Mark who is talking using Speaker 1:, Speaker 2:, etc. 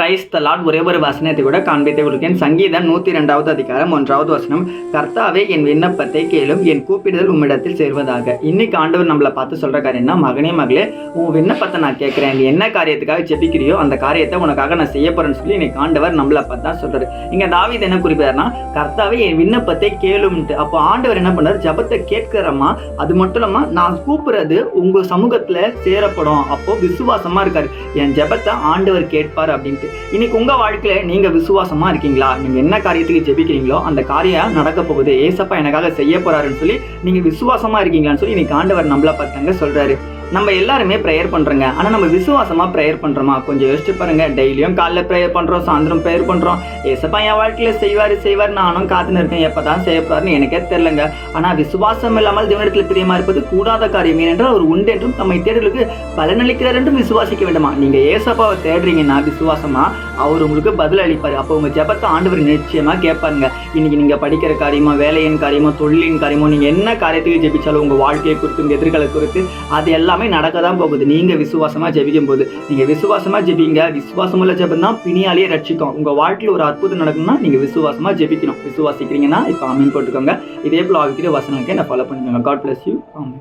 Speaker 1: Praise the Lord ஒரே ஒரு வசனத்தை கூட காண்பித்து கொடுக்கேன் சங்கீதம் நூற்றி ரெண்டாவது அதிகாரம் ஒன்றாவது வசனம் கர்த்தாவே என் விண்ணப்பத்தை கேளும் என் கூப்பிடுதல் உம்மிடத்தில் சேர்வதாக. இன்னைக்கு ஆண்டவர் நம்மளை பார்த்து சொல்கிற காரியம் என்ன? மகனே மகளே உன் விண்ணப்பத்தை நான் கேட்குறேன். நீ என்ன காரியத்துக்காக ஜெபிக்கிறியோ அந்த காரியத்தை உனக்காக நான் செய்ய போகிறேன்னு சொல்லி இன்னைக்கு ஆண்டவர் நம்மளை பார்த்து தான் சொல்றாரு. இங்க தாவீது என்ன குறிப்பிடாருன்னா கர்த்தாவே என் விண்ணப்பத்தை கேளும்ட்டு அப்போ ஆண்டவர் என்ன பண்ணார்? ஜெபத்தை கேட்கிறம்மா. அது மட்டும் இல்லாம நான் கூப்பிடுறது உங்கள் சமூகத்தில் சேரப்படும். அப்போது விசுவாசமாக இருக்கார். என் ஜெபத்தை ஆண்டவர் கேட்பார் அப்படின்ட்டு. இன்னைக்கு உங்க வாழ்க்கையில நீங்க விசுவாசமா இருக்கீங்களா? நீங்க என்ன காரியத்துக்கு ஜெபிக்கிறீங்களோ அந்த காரியம் நடக்க போகுது. ஏசப்பா எனக்காக செய்ய போறாருன்னு சொல்லி நீங்க விசுவாசமா இருக்கீங்களான்னு சொல்லி இன்னைக்கு ஆண்டவர் நம்மள பார்த்தாங்க சொல்றாரு. நம்ம எல்லாருமே ப்ரேயர் பண்ணுறோங்க ஆனால் நம்ம விசுவாசமாக ப்ரேயர் பண்ணுறோமா கொஞ்சம் யோசிச்சு பாருங்க. டெய்லியும் காலைல ப்ரேயர் பண்ணுறோம் சாயந்தரம் ப்ரேயர் பண்ணுறோம் ஏசப்பா என் வாழ்க்கையில் செய்வார் செய்வார். நானும் காத்துன்னு இருக்கேன். எப்போ தான் செய்யப்படுறாருன்னு எனக்கே தெரிலங்க ஆனால் விசுவாசம் இல்லாமல் தேவனிடத்தில் பிரியமா இருப்பது கூடாத காரியம். ஏனென்றால் அவர் உண்டு என்றும் தம்மை தேடலுக்கு பலனளிக்கிறார் என்றும் விசுவாசிக்க வேண்டுமா? நீங்கள் ஏசப்பாவை தேடுறீங்கன்னா விசுவாசமாக அவர் உங்களுக்கு பதில் அளிப்பார். அப்போ உங்கள் ஜெபத்தை ஆண்டவர் நிச்சயமாக கேட்பாருங்க. இன்னைக்கு நீங்கள் படிக்கிற காரியமோ வேலையின் காரியமோ தொழிலின் காரியமோ நீங்கள் என்ன காரியத்துக்கு ஜெபிச்சாலும் உங்கள் வாழ்க்கையை குறித்து உங்கள் எதிர்கால குறித்து அது எல்லாமே நடக்க தான் போகுது. நீங்க விசுவாசமா ஜெபிக்கும் போது நீங்க விசுவாசமா ஜெபிங்க. விசுவாசமுள்ள ஜெபம் தான் பிணியாலேயே ரட்சிக்கும். உங்க வாழ்க்கையில் ஒரு அற்புதம் நடக்கணும்னா நீங்க விசுவாசமா ஜெபிக்கணும். விசுவாசிக்கிறீங்கன்னா இப்போ அமீன் போட்டுக்கோங்க. இதே போல ஆகிக்கிற வசனங்களை என்ன ஃபாலோ பண்ணிக்கோங்க. காட் பிளஸ் யூ ஆமீன்